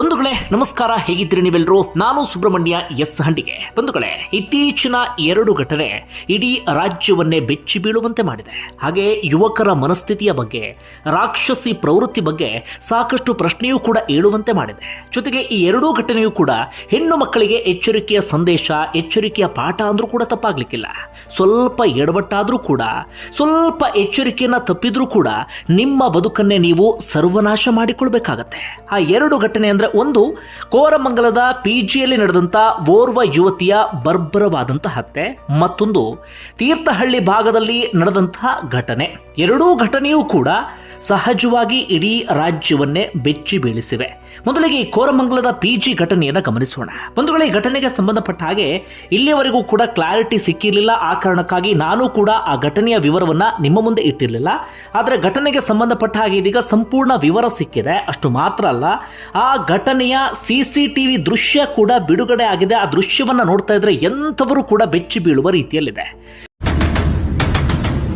ಬಂಧುಗಳೇ, ನಮಸ್ಕಾರ. ಹೇಗಿದ್ದೀರಿ ನೀವೆಲ್ಲರೂ ನಾನು ಸುಬ್ರಹ್ಮಣ್ಯ ಎಸ್ ಹಂಡಿಗೆ. ಬಂಧುಗಳೇ, ಇತ್ತೀಚಿನ ಎರಡು ಘಟನೆ ಇಡೀ ರಾಜ್ಯವನ್ನೇ ಬೆಚ್ಚಿ ಬೀಳುವಂತೆ ಮಾಡಿದೆ. ಹಾಗೆ ಯುವಕರ ಮನಸ್ಥಿತಿಯ ಬಗ್ಗೆ, ರಾಕ್ಷಸಿ ಪ್ರವೃತ್ತಿ ಬಗ್ಗೆ ಸಾಕಷ್ಟು ಪ್ರಶ್ನೆಯೂ ಕೂಡ ಏಳುವಂತೆ ಮಾಡಿದೆ. ಜೊತೆಗೆ ಈ ಎರಡೂ ಘಟನೆಯೂ ಕೂಡ ಹೆಣ್ಣು ಮಕ್ಕಳಿಗೆ ಎಚ್ಚರಿಕೆಯ ಸಂದೇಶ, ಎಚ್ಚರಿಕೆಯ ಪಾಠ ಅಂದ್ರೂ ಕೂಡ ತಪ್ಪಾಗ್ಲಿಕ್ಕಿಲ್ಲ. ಸ್ವಲ್ಪ ಎಡವಟ್ಟಾದರೂ ಕೂಡ, ಸ್ವಲ್ಪ ಎಚ್ಚರಿಕೆಯನ್ನು ತಪ್ಪಿದ್ರೂ ಕೂಡ ನಿಮ್ಮ ಬದುಕನ್ನೇ ನೀವು ಸರ್ವನಾಶ ಮಾಡಿಕೊಳ್ಬೇಕಾಗತ್ತೆ. ಆ ಎರಡು ಘಟನೆ ಅಂದ್ರೆ ಒಂದು ಕೋರಮಂಗಲದ ಪಿ ಜಿಯಲ್ಲಿ ನಡೆದಂತ ಓರ್ವ ಯುವತಿಯ ಬರ್ಬರವಾದಂತಹ ಹತ್ಯೆ. ಮತ್ತೊಂದು, ತೀರ್ಥಹಳ್ಳಿ ಭಾಗದಲ್ಲಿ ನಡೆದಂತಹ ಘಟನೆ. ಎರಡೂ ಘಟನೆಯೂ ಕೂಡ ಸಹಜವಾಗಿ ಇಡೀ ರಾಜ್ಯವನ್ನೇ ಬೆಚ್ಚಿ ಬೀಳಿಸಿವೆ. ಮೊದಲಿಗೆ ಈ ಕೋರಮಂಗಲದ ಪಿ ಜಿ ಘಟನೆಯನ್ನು ಗಮನಿಸೋಣ. ಒಂದು ವೇಳೆ ಘಟನೆಗೆ ಸಂಬಂಧಪಟ್ಟ ಹಾಗೆ ಇಲ್ಲಿಯವರೆಗೂ ಕೂಡ ಕ್ಲಾರಿಟಿ ಸಿಕ್ಕಿರಲಿಲ್ಲ. ಆ ಕಾರಣಕ್ಕಾಗಿ ನಾನು ಕೂಡ ಆ ಘಟನೆಯ ವಿವರವನ್ನ ನಿಮ್ಮ ಮುಂದೆ ಇಟ್ಟಿರಲಿಲ್ಲ. ಆದರೆ ಘಟನೆಗೆ ಸಂಬಂಧಪಟ್ಟ ಹಾಗೆ ಇದೀಗ ಸಂಪೂರ್ಣ ವಿವರ ಸಿಕ್ಕಿದೆ. ಅಷ್ಟು ಮಾತ್ರ ಅಲ್ಲ. ಆ ಘಟನೆಯ ಸಿಸಿಟಿವಿ ದೃಶ್ಯ ಕೂಡ ಬಿಡುಗಡೆ ಆಗಿದೆ. ಆ ದೃಶ್ಯವನ್ನು ನೋಡ್ತಾ ಇದ್ರೆ ಎಂಥವರು ಕೂಡ ಬೆಚ್ಚಿ ಬೀಳುವ ರೀತಿಯಲ್ಲಿದೆ.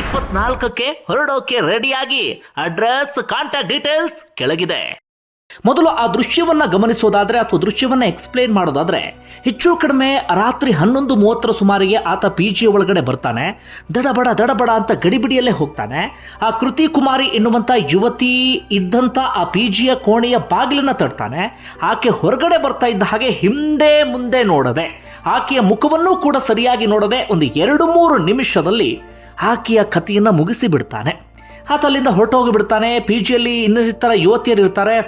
ಇಪ್ಪತ್ನಾಲ್ಕಕ್ಕೆ ಹೊರಡೋಕೆ ರೆಡಿಯಾಗಿ. ಅಡ್ರೆಸ್, ಕಾಂಟ್ಯಾಕ್ಟ್ ಡೀಟೇಲ್ಸ್ ಕೆಳಗಿದೆ. ಮೊದಲು ಆ ದೃಶ್ಯವನ್ನ ಗಮನಿಸೋದಾದ್ರೆ ಅಥವಾ ದೃಶ್ಯವನ್ನ ಎಕ್ಸ್ಪ್ಲೇನ್ ಮಾಡೋದಾದ್ರೆ, ಹೆಚ್ಚು ಕಡಿಮೆ ರಾತ್ರಿ ಹನ್ನೊಂದು ಮೂವತ್ತರ ಸುಮಾರಿಗೆ ಆತ ಪಿ ಜಿ ಒಳಗಡೆ ಬರ್ತಾನೆ. ದಡಬಡ ದಡಬಡ ಅಂತ ಗಡಿಬಿಡಿಯಲ್ಲೇ ಹೋಗ್ತಾನೆ. ಆ ಕೃತಿ ಕುಮಾರಿ ಎನ್ನುವಂತ ಯುವತಿ ಇದ್ದಂತ ಆ ಪಿ ಜಿಯ ಕೋಣೆಯ ಬಾಗಿಲನ್ನ ತಡ್ತಾನೆ ಆಕೆ ಹೊರಗಡೆ ಬರ್ತಾ ಇದ್ದ ಹಾಗೆ ಹಿಂದೆ ಮುಂದೆ ನೋಡದೆ, ಆಕೆಯ ಮುಖವನ್ನು ಕೂಡ ಸರಿಯಾಗಿ ನೋಡದೆ ಒಂದು ಎರಡು ಮೂರು ನಿಮಿಷದಲ್ಲಿ ಆಕೆಯ ಕಥೆಯನ್ನು ಮುಗಿಸಿ ಬಿಡ್ತಾನೆ ಆತ ಅಲ್ಲಿಂದ ಹೊರಟೋಗಿ ಬಿಡ್ತಾನೆ. ಪಿ ಜಿಯಲ್ಲಿ ಇನ್ನಿತರ ಯುವತಿಯರು ಇರ್ತಾರೆ.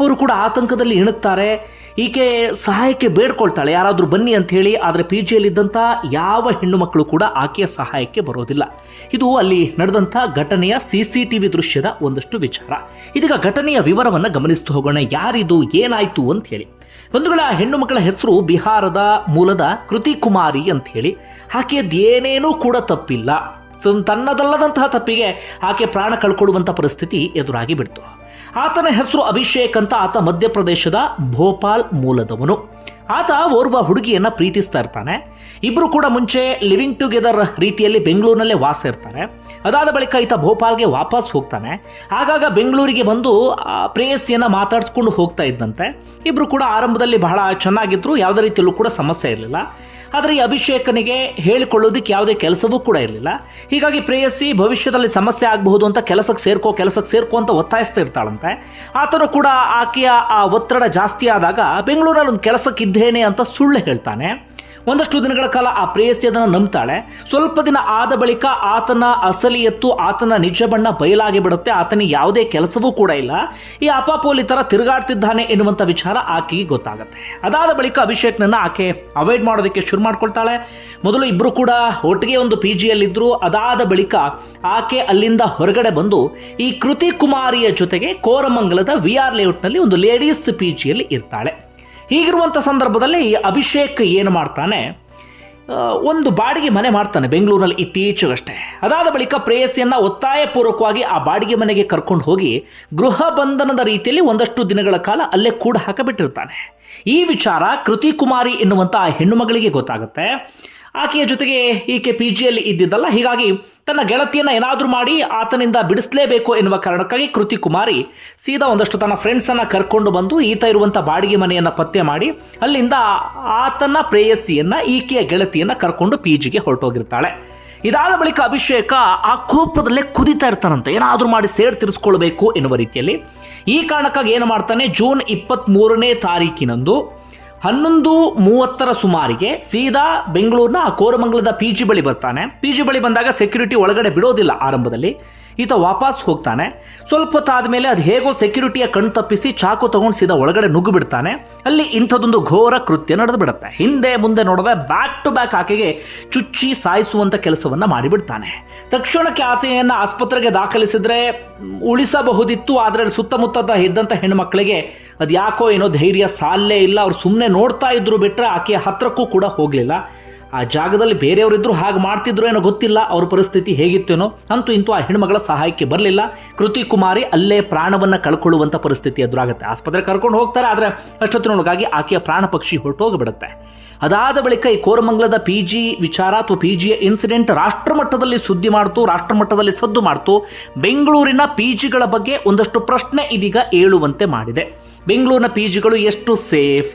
ಅವರು ಕೂಡ ಆತಂಕದಲ್ಲಿ ಇಣುಕ್ತಾರೆ. ಈಕೆ ಸಹಾಯಕ್ಕೆ ಬೇಡ್ಕೊಳ್ತಾಳೆ. ಯಾರಾದರೂ ಬನ್ನಿ ಅಂತ ಹೇಳಿ, ಆದರೆ ಪಿ ಜಿಯಲ್ಲಿದ್ದಂಥ ಯಾವ ಹೆಣ್ಣು ಮಕ್ಕಳು ಕೂಡ ಆಕೆಯ ಸಹಾಯಕ್ಕೆ ಬರೋದಿಲ್ಲ. ಇದು ಅಲ್ಲಿ ನಡೆದಂಥ ಘಟನೆಯ ಸಿ ಸಿ ಟಿ ವಿ ದೃಶ್ಯದ ಒಂದಷ್ಟು ವಿಚಾರ. ಇದೀಗ ಘಟನೆಯ ವಿವರವನ್ನು ಗಮನಿಸ್ತು ಹೋಗೋಣ. ಯಾರಿದು, ಏನಾಯಿತು ಅಂತ ಹೇಳಿ. ಬಂಧುಗಳ, ಹೆಣ್ಣು ಮಕ್ಕಳ ಹೆಸರು ಬಿಹಾರದ ಮೂಲದ ಕೃತಿ ಕುಮಾರಿ ಅಂತ ಹೇಳಿ. ಆಕೆಯದ್ದೇನೇನೂ ಕೂಡ ತಪ್ಪಿಲ್ಲ. ತನ್ನದಲ್ಲದಂತಹ ತಪ್ಪಿಗೆ ಆಕೆ ಪ್ರಾಣ ಕಳ್ಕೊಳ್ಳುವಂಥ ಪರಿಸ್ಥಿತಿ ಎದುರಾಗಿ ಬಿಡ್ತು. ಆತನ ಹೆಸರು ಅಭಿಷೇಕ್ ಅಂತ ಆತ ಮಧ್ಯಪ್ರದೇಶದ ಭೋಪಾಲ್ ಮೂಲದವನು. ಆತ ಓರ್ವ ಹುಡುಗಿಯನ್ನು ಪ್ರೀತಿಸ್ತಾ ಇರ್ತಾನೆ. ಇಬ್ಬರು ಕೂಡ ಮುಂಚೆ ಲಿವಿಂಗ್ ಟುಗೆದರ್ ರೀತಿಯಲ್ಲಿ ಬೆಂಗಳೂರಿನಲ್ಲೇ ವಾಸ ಇರ್ತಾರೆ. ಅದಾದ ಬಳಿಕ ಈತ ಭೋಪಾಲ್ಗೆ ವಾಪಸ್ ಹೋಗ್ತಾನೆ. ಆಗಾಗ ಬೆಂಗಳೂರಿಗೆ ಬಂದು ಪ್ರೇಯಸಿಯನ್ನ ಮಾತಾಡಿಸ್ಕೊಂಡು ಹೋಗ್ತಾ ಇದ್ದಂತೆ. ಇಬ್ಬರು ಕೂಡ ಆರಂಭದಲ್ಲಿ ಬಹಳ ಚೆನ್ನಾಗಿದ್ರು, ಯಾವುದೇ ರೀತಿಯಲ್ಲೂ ಕೂಡ ಸಮಸ್ಯೆ ಇರಲಿಲ್ಲ. ಆದರೆ ಈ ಅಭಿಷೇಕನಿಗೆ ಹೇಳಿಕೊಳ್ಳೋದಕ್ಕೆ ಯಾವುದೇ ಕೆಲಸವೂ ಕೂಡ ಇರಲಿಲ್ಲ. ಹೀಗಾಗಿ ಪ್ರೇಯಸಿ ಭವಿಷ್ಯದಲ್ಲಿ ಸಮಸ್ಯೆ ಆಗಬಹುದು ಅಂತ ಕೆಲಸಕ್ಕೆ ಸೇರ್ಕೋ ಕೆಲಸಕ್ಕೆ ಸೇರ್ಕೋ ಅಂತ ಒತ್ತಾಯಿಸ್ತಾ ಇರ್ತಾಳಂತೆ. ಆತನು ಕೂಡ ಆಕೆಯ ಆ ಒತ್ತಡ ಜಾಸ್ತಿ ಆದಾಗ ಬೆಂಗಳೂರಲ್ಲಿ ಒಂದು ಕೆಲಸಕ್ಕೆ ಇದ್ದೇನೆ ಅಂತ ಸುಳ್ಳು ಹೇಳ್ತಾನೆ. ಒಂದಷ್ಟು ದಿನಗಳ ಕಾಲ ಆ ಪ್ರೇಯಸಿ ಅದನ್ನು ನಂಬ್ತಾಳೆ. ಸ್ವಲ್ಪ ದಿನ ಆದ ಬಳಿಕ ಆತನ ಅಸಲಿ ಎತ್ತು, ಆತನ ನಿಜ ಬಣ್ಣ ಬಯಲಾಗಿ ಬಿಡುತ್ತೆ. ಆತನಿಗೆ ಯಾವುದೇ ಕೆಲಸವೂ ಕೂಡ ಇಲ್ಲ. ಈ ಅಪಾಪೋಲಿ ತರ ತಿರುಗಾಡ್ತಿದ್ದಾನೆ ಎನ್ನುವಂಥ ವಿಚಾರ ಆಕೆಗೆ ಗೊತ್ತಾಗುತ್ತೆ. ಅದಾದ ಬಳಿಕ ಅಭಿಷೇಕ್ನನ್ನು ಆಕೆ ಅವಾಯ್ಡ್ ಮಾಡೋದಕ್ಕೆ ಶುರು ಮಾಡ್ಕೊಳ್ತಾಳೆ. ಮೊದಲು ಇಬ್ಬರು ಕೂಡ ಒಟ್ಟಿಗೆ ಒಂದು ಪಿ ಜಿಯಲ್ಲಿದ್ದರು ಅದಾದ ಬಳಿಕ ಆಕೆ ಅಲ್ಲಿಂದ ಹೊರಗಡೆ ಬಂದು ಈ ಕೃತಿ ಕುಮಾರಿಯ ಜೊತೆಗೆ ಕೋರಮಂಗಲದ ವಿ ಆರ್ ಲೇಔಟ್ನಲ್ಲಿ ಒಂದು ಲೇಡೀಸ್ ಪಿ ಜಿಯಲ್ಲಿ ಇರ್ತಾಳೆ. ಹೀಗಿರುವಂಥ ಸಂದರ್ಭದಲ್ಲಿ ಅಭಿಷೇಕ್ ಏನು ಮಾಡ್ತಾನೆ? ಒಂದು ಬಾಡಿಗೆ ಮನೆ ಮಾಡ್ತಾನೆ ಬೆಂಗಳೂರಿನಲ್ಲಿ ಇತ್ತೀಚೆಗಷ್ಟೇ. ಅದಾದ ಬಳಿಕ ಪ್ರೇಯಸಿಯನ್ನು ಒತ್ತಾಯಪೂರ್ವಕವಾಗಿ ಆ ಬಾಡಿಗೆ ಮನೆಗೆ ಕರ್ಕೊಂಡು ಹೋಗಿ ಗೃಹ ಬಂಧನದ ರೀತಿಯಲ್ಲಿ ಒಂದಷ್ಟು ದಿನಗಳ ಕಾಲ ಅಲ್ಲೇ ಕೂಡ ಹಾಕಬಿಟ್ಟಿರ್ತಾನೆ. ಈ ವಿಚಾರ ಕೃತಿ ಕುಮಾರಿ ಎನ್ನುವಂಥ ಆ ಹೆಣ್ಣು ಮಗಳಿಗೆ ಗೊತ್ತಾಗುತ್ತೆ. ಆಕೆಯ ಜೊತೆಗೆ ಈಕೆ ಪಿ ಜಿಯಲ್ಲಿ ಇದ್ದಿದ್ದಲ್ಲ. ಹೀಗಾಗಿ ತನ್ನ ಗೆಳತಿಯನ್ನ ಏನಾದರೂ ಮಾಡಿ ಆತನಿಂದ ಬಿಡಿಸಲೇಬೇಕು ಎನ್ನುವ ಕಾರಣಕ್ಕಾಗಿ ಕೃತಿ ಕುಮಾರಿ ಸೀದಾ ಒಂದಷ್ಟು ತನ್ನ ಫ್ರೆಂಡ್ಸನ್ನು ಕರ್ಕೊಂಡು ಬಂದು ಈತ ಇರುವಂಥ ಬಾಡಿಗೆ ಮನೆಯನ್ನು ಪತ್ತೆ ಮಾಡಿ, ಅಲ್ಲಿಂದ ಆತನ ಪ್ರೇಯಸಿಯನ್ನ ಈಕೆಯ ಗೆಳತಿಯನ್ನ ಕರ್ಕೊಂಡು ಪಿ ಜಿಗೆ ಹೊರಟೋಗಿರ್ತಾಳೆ. ಇದಾದ ಬಳಿಕ ಅಭಿಷೇಕ ಆ ಕೋಪದಲ್ಲೇ ಕುದಿತಾ ಇರ್ತಾನಂತೆ. ಏನಾದರೂ ಮಾಡಿ ಸೇಡ್ ತಿರ್ಸ್ಕೊಳ್ಬೇಕು ಎನ್ನುವ ರೀತಿಯಲ್ಲಿ ಈ ಕಾರಣಕ್ಕಾಗಿ ಏನು ಮಾಡ್ತಾನೆ, ಜೂನ್ ಇಪ್ಪತ್ತ್ಮೂರನೇ ತಾರೀಕಿನಂದು ಹನ್ನೊಂದು ಮೂವತ್ತರ ಸುಮಾರಿಗೆ ಸೀದಾ ಬೆಂಗಳೂರಿನ ಕೋರಮಂಗಲದ ಪಿ ಜಿ ಬಳಿ ಬರ್ತಾನೆ. ಪಿ ಜಿ ಬಳಿ ಬಂದಾಗ ಸೆಕ್ಯೂರಿಟಿ ಒಳಗಡೆ ಬಿಡೋದಿಲ್ಲ ಆರಂಭದಲ್ಲಿ. ಈತ ವಾಪಸ್ ಹೋಗ್ತಾನೆ. ಸ್ವಲ್ಪ ಹೊತ್ತಾದ್ಮೇಲೆ ಅದು ಹೇಗೋ ಸೆಕ್ಯೂರಿಟಿಯ ಕಣ್ ತಪ್ಪಿಸಿ ಚಾಕು ತಗೊಂಡು ಸೀದಾ ಒಳಗಡೆ ನುಗ್ಗು ಬಿಡ್ತಾನೆ ಅಲ್ಲಿ ಇಂಥದ್ದೊಂದು ಘೋರ ಕೃತ್ಯ ನಡೆದು ಬಿಡುತ್ತೆ ಹಿಂದೆ ಮುಂದೆ ನೋಡದೆ ಬ್ಯಾಕ್ ಟು ಬ್ಯಾಕ್ ಆಕೆಗೆ ಚುಚ್ಚಿ ಸಾಯಿಸುವಂತ ಕೆಲಸವನ್ನ ಮಾಡಿಬಿಡ್ತಾನೆ. ತಕ್ಷಣಕ್ಕೆ ಆಕೆಯನ್ನು ಆಸ್ಪತ್ರೆಗೆ ದಾಖಲಿಸಿದ್ರೆ ಉಳಿಸಬಹುದಿತ್ತು, ಆದರೆ ಸುತ್ತಮುತ್ತ ಇದ್ದಂಥ ಹೆಣ್ಮಕ್ಳಿಗೆ ಅದು ಯಾಕೋ ಏನೋ ಧೈರ್ಯ ಸಾಲ್ಲೇ ಇಲ್ಲ. ಅವ್ರು ಸುಮ್ಮನೆ ನೋಡ್ತಾ ಇದ್ರು ಬಿಟ್ರೆ ಆಕೆಯ ಹತ್ರಕ್ಕೂ ಕೂಡ ಹೋಗಲಿಲ್ಲ. ಆ ಜಾಗದಲ್ಲಿ ಬೇರೆಯವರಿದ್ದರೂ ಹಾಗೆ ಮಾಡ್ತಿದ್ರು ಏನೋ ಗೊತ್ತಿಲ್ಲ, ಅವ್ರ ಪರಿಸ್ಥಿತಿ ಹೇಗಿತ್ತೇನೋ. ಅಂತೂ ಇಂತೂ ಆ ಹೆಣ್ಮಗಳ ಸಹಾಯಕ್ಕೆ ಬರಲಿಲ್ಲ. ಕೃತಿ ಕುಮಾರಿ ಅಲ್ಲೇ ಪ್ರಾಣವನ್ನು ಕಳ್ಕೊಳ್ಳುವಂಥ ಪರಿಸ್ಥಿತಿ ಎದುರಾಗುತ್ತೆ. ಆಸ್ಪತ್ರೆ ಕರ್ಕೊಂಡು ಹೋಗ್ತಾರೆ, ಆದರೆ ಅಷ್ಟೊತ್ತಿನೊಳಗಾಗಿ ಆಕೆಯ ಪ್ರಾಣ ಪಕ್ಷಿ ಹೊರಟೋಗಿಬಿಡುತ್ತೆ. ಅದಾದ ಬಳಿಕ ಈ ಕೋರಮಂಗಲದ ಪಿ ಜಿ ವಿಚಾರ ಅಥವಾ ಪಿ ಜಿಯ ಇನ್ಸಿಡೆಂಟ್ ರಾಷ್ಟ್ರಮಟ್ಟದಲ್ಲಿ ಸುದ್ದಿ ಮಾಡ್ತು ರಾಷ್ಟ್ರಮಟ್ಟದಲ್ಲಿ ಸದ್ದು ಮಾಡ್ತು. ಬೆಂಗಳೂರಿನ ಪಿ ಜಿಗಳ ಬಗ್ಗೆ ಒಂದಷ್ಟು ಪ್ರಶ್ನೆ ಇದೀಗ ಏಳುವಂತೆ ಮಾಡಿದೆ. ಬೆಂಗಳೂರಿನ ಪಿ ಜಿಗಳು ಎಷ್ಟು ಸೇಫ್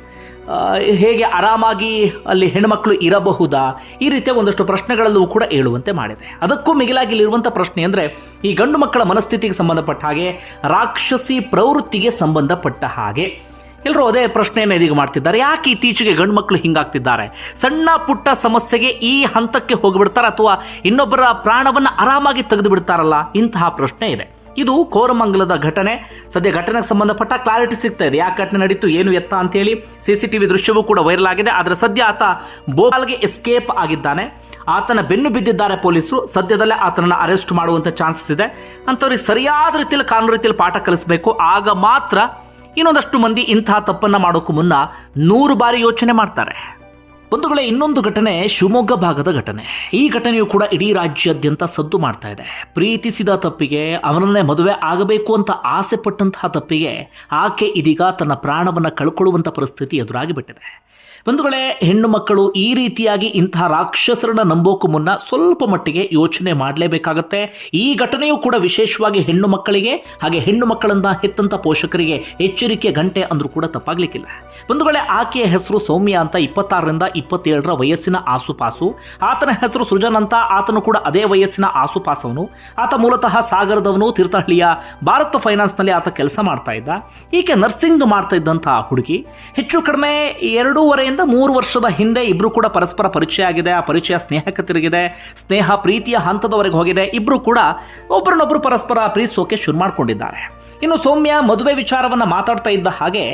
ಹೇಗೆ ಆರಾಮಾಗಿ ಅಲ್ಲಿ ಹೆಣ್ಮಕ್ಳು ಇರಬಹುದಾ? ಈ ರೀತಿಯ ಒಂದಷ್ಟು ಪ್ರಶ್ನೆಗಳಲ್ಲೂ ಕೂಡ ಏಳುವಂತೆ ಮಾಡಿದೆ. ಅದಕ್ಕೂ ಮಿಗಿಲಾಗಿ ಇಲ್ಲಿರುವಂಥ ಪ್ರಶ್ನೆ ಅಂದರೆ, ಈ ಗಂಡು ಮಕ್ಕಳ ಮನಸ್ಥಿತಿಗೆ ಸಂಬಂಧಪಟ್ಟ ಹಾಗೆ, ರಾಕ್ಷಸಿ ಪ್ರವೃತ್ತಿಗೆ ಸಂಬಂಧಪಟ್ಟ ಹಾಗೆ. ಎಲ್ಲರೂ ಅದೇ ಪ್ರಶ್ನೆಯನ್ನು ಇದೀಗ ಮಾಡ್ತಿದ್ದಾರೆ. ಯಾಕೆ ಇತ್ತೀಚೆಗೆ ಗಂಡು ಮಕ್ಕಳು ಹಿಂಗಾಗ್ತಿದ್ದಾರೆ? ಸಣ್ಣ ಪುಟ್ಟ ಸಮಸ್ಯೆಗೆ ಈ ಹಂತಕ್ಕೆ ಹೋಗಿಬಿಡ್ತಾರೆ ಅಥವಾ ಇನ್ನೊಬ್ಬರ ಪ್ರಾಣವನ್ನು ಆರಾಮಾಗಿ ತೆಗೆದು ಬಿಡ್ತಾರಲ್ಲ ಇಂತಹ ಪ್ರಶ್ನೆ ಇದೆ. ಇದು ಕೋರಮಂಗಲದ ಘಟನೆ. ಸದ್ಯ ಘಟನೆಗೆ ಸಂಬಂಧಪಟ್ಟ ಕ್ಲಾರಿಟಿ ಸಿಗ್ತಾ ಇದೆ. ಯಾಕೆ ಘಟನೆ ನಡೀತು, ಏನು ಎತ್ತ ಅಂತೇಳಿ ಸಿ ಸಿ ಟಿ ವಿ ದೃಶ್ಯವೂ ಕೂಡ ವೈರಲ್ ಆಗಿದೆ. ಆದರೆ ಸದ್ಯ ಆತ ಭೋಪಾಲ್ಗೆ ಎಸ್ಕೇಪ್ ಆಗಿದ್ದಾನೆ. ಆತನ ಬೆನ್ನು ಬಿದ್ದಿದ್ದಾರೆ ಪೊಲೀಸರು. ಸದ್ಯದಲ್ಲೇ ಆತನನ್ನು ಅರೆಸ್ಟ್ ಮಾಡುವಂಥ ಚಾನ್ಸಸ್ ಇದೆ. ಅಂಥವ್ರಿಗೆ ಸರಿಯಾದ ರೀತಿಯಲ್ಲಿ, ಕಾನೂನು ರೀತಿಯಲ್ಲಿ ಪಾಠ ಕಲಿಸಬೇಕು. ಆಗ ಮಾತ್ರ ಇನ್ನೊಂದಷ್ಟು ಮಂದಿ ಇಂತಹ ತಪ್ಪನ್ನು ಮಾಡೋಕ್ಕೂ ಮುನ್ನ ನೂರು ಬಾರಿ ಯೋಚನೆ ಮಾಡ್ತಾರೆ. ಬಂಧುಗಳೇ, ಇನ್ನೊಂದು ಘಟನೆ ಶಿವಮೊಗ್ಗ ಭಾಗದ ಘಟನೆ. ಈ ಘಟನೆಯು ಕೂಡ ಇಡೀ ರಾಜ್ಯಾದ್ಯಂತ ಸದ್ದು ಮಾಡ್ತಾ ಇದೆ. ಪ್ರೀತಿಸಿದ ತಪ್ಪಿಗೆ, ಅವನನ್ನೇ ಮದುವೆ ಆಗಬೇಕು ಅಂತ ಆಸೆ ಪಟ್ಟಂತಹ ತಪ್ಪಿಗೆ, ಆಕೆ ಇದೀಗ ತನ್ನ ಪ್ರಾಣವನ್ನು ಕಳ್ಕೊಳ್ಳುವಂಥ ಪರಿಸ್ಥಿತಿ ಎದುರಾಗಿ ಬಿಟ್ಟಿದೆ. ಬಂಧುಗಳೇ, ಹೆಣ್ಣು ಮಕ್ಕಳು ಈ ರೀತಿಯಾಗಿ ಇಂತಹ ರಾಕ್ಷಸರನ್ನ ನಂಬೋಕು ಮುನ್ನ ಸ್ವಲ್ಪ ಮಟ್ಟಿಗೆ ಯೋಚನೆ ಮಾಡಲೇಬೇಕಾಗತ್ತೆ. ಈ ಘಟನೆಯು ಕೂಡ ವಿಶೇಷವಾಗಿ ಹೆಣ್ಣು ಮಕ್ಕಳಿಗೆ, ಹಾಗೆ ಹೆಣ್ಣು ಮಕ್ಕಳನ್ನ ಹೆತ್ತಂತ ಪೋಷಕರಿಗೆ ಎಚ್ಚರಿಕೆ ಗಂಟೆ ಅಂದ್ರೂ ಕೂಡ ತಪ್ಪಾಗ್ಲಿಕ್ಕಿಲ್ಲ. ಬಂಧುಗಳೇ, ಆಕೆಯ ಹೆಸರು ಸೌಮ್ಯ ಅಂತ ಇಪ್ಪತ್ತಾರರಿಂದ ಇಪ್ಪತ್ತೇಳರ ವಯಸ್ಸಿನ ಆಸುಪಾಸು. ಆತನ ಹೆಸರು ಸೃಜನ್ ಅಂತ ಆತನು ಕೂಡ ಅದೇ ವಯಸ್ಸಿನ ಆಸುಪಾಸವನು. ಆತ ಮೂಲತಃ ಸಾಗರದವನು, ತೀರ್ಥಹಳ್ಳಿಯ, ಭಾರತ ಫೈನಾನ್ಸ್ನಲ್ಲಿ ಆತ ಕೆಲಸ ಮಾಡ್ತಾ ಇದ್ದ. ಈಕೆ ನರ್ಸಿಂಗ್ ಮಾಡ್ತಾ ಇದ್ದಂತಹ ಹುಡುಗಿ. ಹೆಚ್ಚು ಕಡಿಮೆ ಎರಡೂವರೆಯಿಂದ ಮೂರು ವರ್ಷದ ಹಿಂದೆ ಇಬ್ಬರು ಕೂಡ ಪರಸ್ಪರ ಪರಿಚಯ ಆಗಿದೆ. ಆ ಪರಿಚಯ ಸ್ನೇಹಕ್ಕೆ ತಿರುಗಿದೆ. ಸ್ನೇಹ ಪ್ರೀತಿಯ ಹಂತದವರೆಗೆ ಹೋಗಿದೆ. ಇಬ್ಬರು ಕೂಡ ಒಬ್ಬರನ್ನೊಬ್ಬರು ಪರಸ್ಪರ ಪ್ರೀತಿಸೋಕೆ ಶುರು ಮಾಡಿಕೊಂಡಿದ್ದಾರೆ. ಇನ್ನು ಸೌಮ್ಯ ಮದುವೆ ವಿಚಾರವನ್ನ ಮಾತಾಡ್ತಾ ಇದ್ದ ಹಾಗೆ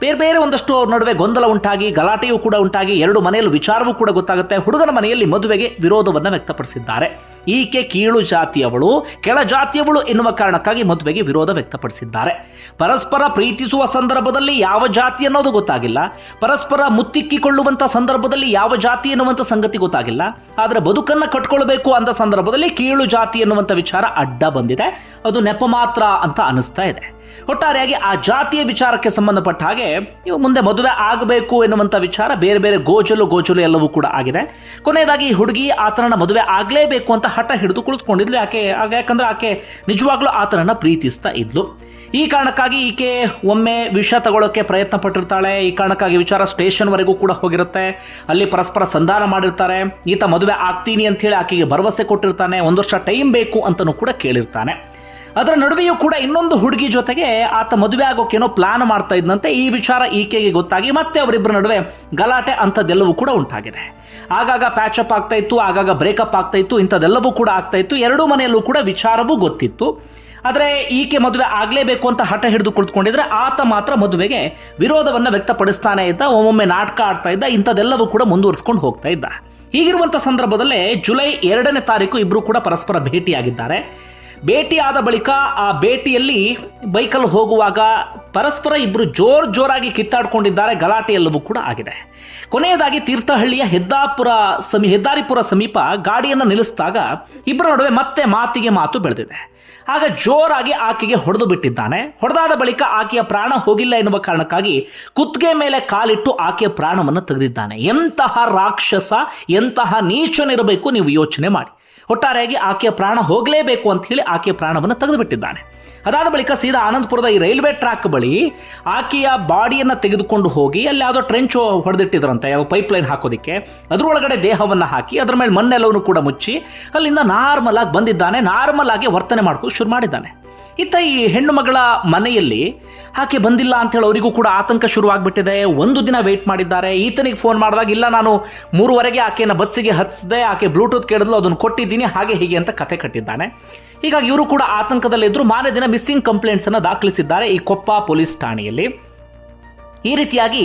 ಬೇರೆ ಬೇರೆ ಒಂದಷ್ಟು ಅವ್ರ ನಡುವೆ ಗೊಂದಲ ಉಂಟಾಗಿ, ಗಲಾಟೆಯೂ ಕೂಡ ಉಂಟಾಗಿ ಎರಡು ಮನೆಯಲ್ಲೂ ವಿಚಾರವೂ ಕೂಡ ಗೊತ್ತಾಗುತ್ತೆ. ಹುಡುಗನ ಮನೆಯಲ್ಲಿ ಮದುವೆಗೆ ವಿರೋಧವನ್ನು ವ್ಯಕ್ತಪಡಿಸಿದ್ದಾರೆ. ಈಕೆ ಕೀಳು ಜಾತಿಯವಳು, ಕೆಳ ಜಾತಿಯವಳು ಎನ್ನುವ ಕಾರಣಕ್ಕಾಗಿ ಮದುವೆಗೆ ವಿರೋಧ ವ್ಯಕ್ತಪಡಿಸಿದ್ದಾರೆ. ಪರಸ್ಪರ ಪ್ರೀತಿಸುವ ಸಂದರ್ಭದಲ್ಲಿ ಯಾವ ಜಾತಿ ಅನ್ನೋದು ಗೊತ್ತಾಗಿಲ್ಲ. ಪರಸ್ಪರ ಮುತ್ತಿಕ್ಕಿಕೊಳ್ಳುವಂಥ ಸಂದರ್ಭದಲ್ಲಿ ಯಾವ ಜಾತಿ ಎನ್ನುವಂಥ ಸಂಗತಿ ಗೊತ್ತಾಗಿಲ್ಲ. ಆದರೆ ಬದುಕನ್ನು ಕಟ್ಕೊಳ್ಬೇಕು ಅಂತ ಸಂದರ್ಭದಲ್ಲಿ ಕೀಳು ಜಾತಿ ಎನ್ನುವಂಥ ವಿಚಾರ ಅಡ್ಡ ಬಂದಿದೆ. ಅದು ನೆಪ ಮಾತ್ರ ಅಂತ ಅನಿಸ್ತಾ ಇದೆ. ಒಟ್ಟಾರೆಯಾಗಿ ಆ ಜಾತಿಯ ವಿಚಾರಕ್ಕೆ ಸಂಬಂಧಪಟ್ಟ ಹಾಗೆ ಇವು ಮುಂದೆ ಮದುವೆ ಆಗಬೇಕು ಎನ್ನುವಂಥ ವಿಚಾರ ಬೇರೆ ಬೇರೆ ಗೋಚಲು ಗೋಚಲು ಎಲ್ಲವೂ ಕೂಡ ಆಗಿದೆ. ಕೊನೆಯದಾಗಿ ಈ ಹುಡುಗಿ ಆತನನ್ನ ಮದುವೆ ಆಗಲೇಬೇಕು ಅಂತ ಹಠ ಹಿಡಿದು ಕುಳಿತುಕೊಂಡಿದ್ಲು. ಯಾಕೆ ಯಾಕಂದ್ರೆ ಆಕೆ ನಿಜವಾಗ್ಲೂ ಆತನನ್ನ ಪ್ರೀತಿಸ್ತಾ ಇದ್ಲು. ಈ ಕಾರಣಕ್ಕಾಗಿ ಈಕೆ ಒಮ್ಮೆ ವಿಷ ತಗೊಳ್ಳೋಕೆ ಪ್ರಯತ್ನ ಪಟ್ಟಿರ್ತಾಳೆ. ಈ ಕಾರಣಕ್ಕಾಗಿ ವಿಚಾರ ಸ್ಟೇಷನ್ವರೆಗೂ ಕೂಡ ಹೋಗಿರುತ್ತೆ. ಅಲ್ಲಿ ಪರಸ್ಪರ ಸಂಧಾನ ಮಾಡಿರ್ತಾರೆ. ಈತ ಮದುವೆ ಆಗ್ತೀನಿ ಅಂತ ಹೇಳಿ ಆಕೆಗೆ ಭರವಸೆ ಕೊಟ್ಟಿರ್ತಾನೆ. ಒಂದು ವರ್ಷ ಟೈಮ್ ಬೇಕು ಅಂತಲೂ ಕೂಡ ಕೇಳಿರ್ತಾನೆ. ಅದರ ನಡುವೆಯೂ ಕೂಡ ಇನ್ನೊಂದು ಹುಡುಗಿ ಜೊತೆಗೆ ಆತ ಮದುವೆ ಆಗೋಕೇನೋ ಪ್ಲಾನ್ ಮಾಡ್ತಾ ಇದ್ದಂತೆ ಈ ವಿಚಾರ ಈಕೆಗೆ ಗೊತ್ತಾಗಿ ಮತ್ತೆ ಅವರಿಬ್ಬರ ನಡುವೆ ಗಲಾಟೆ ಅಂಥದ್ದೆಲ್ಲವೂ ಕೂಡ ಉಂಟಾಗಿದೆ. ಆಗಾಗ ಪ್ಯಾಚಪ್ ಆಗ್ತಾ ಇತ್ತು, ಆಗಾಗ ಬ್ರೇಕಪ್ ಆಗ್ತಾ ಇತ್ತು, ಇಂಥದ್ದೆಲ್ಲವೂ ಕೂಡ ಆಗ್ತಾ ಇತ್ತು. ಎರಡೂ ಮನೆಯಲ್ಲೂ ಕೂಡ ವಿಚಾರವೂ ಗೊತ್ತಿತ್ತು. ಆದರೆ ಈಕೆ ಮದುವೆ ಆಗಲೇಬೇಕು ಅಂತ ಹಠ ಹಿಡಿದು ಕುಳಿತುಕೊಂಡಿದ್ರೆ ಆತ ಮಾತ್ರ ಮದುವೆಗೆ ವಿರೋಧವನ್ನು ವ್ಯಕ್ತಪಡಿಸ್ತಾನೆ ಇದ್ದ, ಒಮ್ಮೊಮ್ಮೆ ನಾಟಕ ಆಡ್ತಾ ಇದ್ದ, ಇಂಥದ್ದೆಲ್ಲವೂ ಕೂಡ ಮುಂದುವರಿಸ್ಕೊಂಡು ಹೋಗ್ತಾ ಇದ್ದ. ಹೀಗಿರುವಂಥ ಸಂದರ್ಭದಲ್ಲೇ ಜುಲೈ ಎರಡನೇ ತಾರೀಕು ಇಬ್ಬರು ಕೂಡ ಪರಸ್ಪರ ಭೇಟಿಯಾಗಿದ್ದಾರೆ. ಭೇಟಿಯಾದ ಬಳಿಕ ಆ ಭೇಟಿಯಲ್ಲಿ ಬೈಕಲ್ಲಿ ಹೋಗುವಾಗ ಪರಸ್ಪರ ಇಬ್ಬರು ಜೋರ್ ಜೋರಾಗಿ ಕಿತ್ತಾಡ್ಕೊಂಡಿದ್ದಾರೆ. ಗಲಾಟೆ ಎಲ್ಲವೂ ಕೂಡ ಆಗಿದೆ. ಕೊನೆಯದಾಗಿ ತೀರ್ಥಹಳ್ಳಿಯ ಹೆದ್ದಾಪುರ ಸಮಿ, ಹೆದ್ದಾರಿಪುರ ಸಮೀಪ ಗಾಡಿಯನ್ನು ನಿಲ್ಲಿಸಿದಾಗ ಇಬ್ಬರ ನಡುವೆ ಮತ್ತೆ ಮಾತಿಗೆ ಮಾತು ಬೆಳೆದಿದೆ. ಆಗ ಜೋರಾಗಿ ಆಕೆಗೆ ಹೊಡೆದು ಬಿಟ್ಟಿದ್ದಾನೆ. ಹೊಡೆದಾದ ಬಳಿಕ ಆಕೆಯ ಪ್ರಾಣ ಹೋಗಿಲ್ಲ ಎನ್ನುವ ಕಾರಣಕ್ಕಾಗಿ ಕುತ್ತಿಗೆ ಮೇಲೆ ಕಾಲಿಟ್ಟು ಆಕೆಯ ಪ್ರಾಣವನ್ನು ತೆಗೆದಿದ್ದಾನೆ. ಎಂತಹ ರಾಕ್ಷಸ, ಎಂತಹ ನೀಚನಿರಬೇಕು ನೀವು ಯೋಚನೆ ಮಾಡಿ. ಒಟ್ಟಾರೆಯಾಗಿ ಆಕೆಯ ಪ್ರಾಣ ಹೋಗಲೇಬೇಕು ಅಂತ ಹೇಳಿ ಆಕೆಯ ಪ್ರಾಣವನ್ನು ತೆಗೆದುಬಿಟ್ಟಿದ್ದಾನೆ. ಅದಾದ ಬಳಿಕ ಸೀದಾ ಆನಂದಪುರದ ಈ ರೈಲ್ವೆ ಟ್ರ್ಯಾಕ್ ಬಳಿ ಆಕೆಯ ಬಾಡಿಯನ್ನು ತೆಗೆದುಕೊಂಡು ಹೋಗಿ ಅಲ್ಲಿ ಯಾವುದೋ ಟ್ರೆಂಚ್ ಹೊಡೆದಿಟ್ಟಿದ್ರಂತೆ ಯಾವ ಪೈಪ್ ಲೈನ್ ಹಾಕೋದಕ್ಕೆ. ಅದರೊಳಗಡೆ ದೇಹವನ್ನು ಹಾಕಿ ಅದರ ಮೇಲೆ ಮಣ್ಣೆಲ್ಲವನ್ನು ಕೂಡ ಮುಚ್ಚಿ ಅಲ್ಲಿಂದ ನಾರ್ಮಲ್ ಆಗಿ ಬಂದಿದ್ದಾನೆ ನಾರ್ಮಲ್ ಆಗಿ ವರ್ತನೆ ಮಾಡ್ಕೊಂಡು ಶುರು ಮಾಡಿದ್ದಾನೆ. ಇತ್ತ ಈ ಹೆಣ್ಣು ಮಗಳ ಮನೆಯಲ್ಲಿ ಆಕೆ ಬಂದಿಲ್ಲ ಅಂತ ಹೇಳಿ ಅವರಿಗೂ ಕೂಡ ಆತಂಕ ಶುರುವಾಗ್ಬಿಟ್ಟಿದೆ. ಒಂದು ದಿನ ವೆಯ್ಟ್ ಮಾಡಿದ್ದಾರೆ. ಈತನಿಗೆ ಫೋನ್ ಮಾಡಿದಾಗ, ಇಲ್ಲ ನಾನು ಮೂರುವರೆಗೆ ಆಕೆಯನ್ನು ಬಸ್ಸಿಗೆ ಹತ್ತಿಸಿದೆ ಆಕೆ ಬ್ಲೂಟೂತ್ ಕೇಳಿದ್ಲು, ಅದನ್ನು ಕೊಟ್ಟಿದ್ದೀನಿ, ಹಾಗೆ ಹೀಗೆ ಅಂತ ಕತೆ ಕಟ್ಟಿದ್ದಾನೆ. ಹೀಗಾಗಿ ಇವರು ಕೂಡ ಆತಂಕದಲ್ಲಿದ್ದರು. ಮಾರನೇ ದಿನ ಮಿಸ್ಸಿಂಗ್ ಕಂಪ್ಲೇಂಟ್ಸನ್ನು ದಾಖಲಿಸಿದ್ದಾರೆ ಈ ಕೊಪ್ಪ ಪೊಲೀಸ್ ಠಾಣೆಯಲ್ಲಿ. ಈ ರೀತಿಯಾಗಿ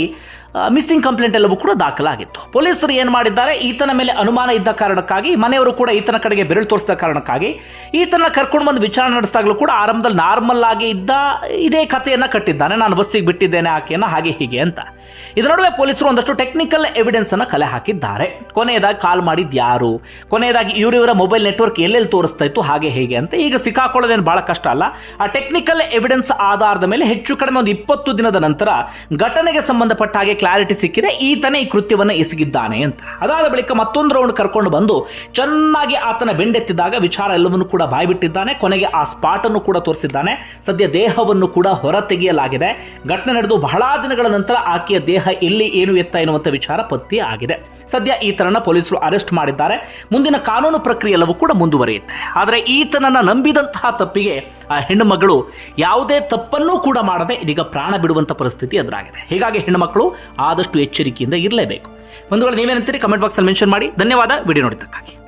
ಮಿಸ್ಸಿಂಗ್ ಕಂಪ್ಲೇಂಟ್ ಎಲ್ಲವೂ ಕೂಡ ದಾಖಲಾಗಿತ್ತು. ಪೊಲೀಸರು ಏನು ಮಾಡಿದ್ದಾರೆ? ಈತನ ಮೇಲೆ ಅನುಮಾನ ಇದ್ದ ಕಾರಣಕ್ಕಾಗಿ, ಮನೆಯವರು ಕೂಡ ಈತನ ಕಡೆಗೆ ಬೆರಳು ತೋರಿಸಿದ ಕಾರಣಕ್ಕಾಗಿ ಈತನ ಕರ್ಕೊಂಡು ಬಂದು ವಿಚಾರಣೆ ನಡೆಸಿದಾಗಲೂ ಕೂಡ ಆರಂಭದಲ್ಲಿ ನಾರ್ಮಲ್ ಆಗಿ ಇದ್ದ, ಇದೇ ಕಥೆಯನ್ನು ಕಟ್ಟಿದ್ದಾನೆ. ನಾನು ಬಸ್ಸಿಗೆ ಬಿಟ್ಟಿದ್ದೇನೆ ಆಕೆಯನ್ನು, ಹಾಗೆ ಹೀಗೆ ಅಂತ. ಇದರ ನಡುವೆ ಪೊಲೀಸರು ಒಂದಷ್ಟು ಟೆಕ್ನಿಕಲ್ ಎವಿಡೆನ್ಸ್ ಅನ್ನು ಕಲೆ ಹಾಕಿದ್ದಾರೆ. ಕೊನೆಯದಾಗಿ ಕಾಲ್ ಮಾಡಿದ್ದು ಯಾರು? ಕೊನೆಯದಾಗಿ ಇವರಿವರ ಮೊಬೈಲ್ ನೆಟ್ವರ್ಕ್ ಎಲ್ಲೆಲ್ಲಿ ತೋರಿಸ್ತಾ ಇತ್ತು, ಹಾಗೆ ಹೇಗೆ ಅಂತ. ಈಗ ಸಿಕ್ಕಾಕೊಳ್ಳೋದೇನು ಬಹಳ ಕಷ್ಟ ಅಲ್ಲ. ಆ ಟೆಕ್ನಿಕಲ್ ಎವಿಡೆನ್ಸ್ ಆಧಾರದ ಮೇಲೆ ಹೆಚ್ಚು ಕಡಿಮೆ ಒಂದು ಇಪ್ಪತ್ತು ದಿನದ ನಂತರ ಘಟನೆಗೆ ಸಂಬಂಧಪಟ್ಟ ಹಾಗೆ ಕ್ಲಾರಿಟಿ ಸಿಕ್ಕಿದೆ, ಈತನೇ ಈ ಕೃತ್ಯವನ್ನು ಎಸಗಿದ್ದಾನೆ ಅಂತ. ಅದಾದ ಬಳಿಕ ಮತ್ತೊಂದು ರೌಂಡ್ ಕರ್ಕೊಂಡು ಬಂದು ಚೆನ್ನಾಗಿ ಆತನ ಬೆಂಡೆತ್ತಿದ್ದಾಗ ವಿಚಾರ ಎಲ್ಲವನ್ನು ಕೂಡ ಬಾಯ್ಬಿಟ್ಟಿದ್ದಾನೆ, ಕೊನೆಗೆ ಆ ಸ್ಪಾಟ್ ಅನ್ನು ಕೂಡ ತೋರಿಸಿದ್ದಾನೆ. ಸದ್ಯ ದೇಹವನ್ನು ಕೂಡ ಹೊರ ತೆಗೆಯಲಾಗಿದೆ ಘಟನೆ ನಡೆದು ಬಹಳ ದಿನಗಳ ನಂತರ ಆಕೆಯ ದೇಹ ಎಲ್ಲಿ, ಏನು ಎತ್ತ ಎನ್ನುವಂಥ ವಿಚಾರ ಪತ್ತೆ ಆಗಿದೆ. ಸದ್ಯ ಈತನನ್ನ ಪೊಲೀಸರು ಅರೆಸ್ಟ್ ಮಾಡಿದ್ದಾರೆ. ಮುಂದಿನ ಕಾನೂನು ಪ್ರಕ್ರಿಯೆ ಎಲ್ಲವೂ ಕೂಡ ಮುಂದುವರಿಯುತ್ತೆ. ಆದರೆ ಈತನನ್ನ ನಂಬಿದಂತಹ ತಪ್ಪಿಗೆ ಆ ಹೆಣ್ಣುಮಗಳು ಯಾವುದೇ ತಪ್ಪನ್ನೂ ಕೂಡ ಮಾಡದೆ ಇದೀಗ ಪ್ರಾಣ ಬಿಡುವಂತ ಪರಿಸ್ಥಿತಿ ಎದುರಾಗಿದೆ. ಹೀಗಾಗಿ ಹೆಣ್ಣುಮಕ್ಕಳು ಆದಷ್ಟು ಎಚ್ಚರಿಕೆಯಿಂದ ಇರಲೇಬೇಕು. ವೇಳೆ ನೀವೇನಂತೀರಿ? ಕಮೆಂಟ್ ಬಾಕ್ಸಲ್ಲಿ ಮೆನ್ಷನ್ ಮಾಡಿ. ಧನ್ಯವಾದ. ವಿಡಿಯೋ ನೋಡಿದ್ದಕ್ಕಾಗಿ.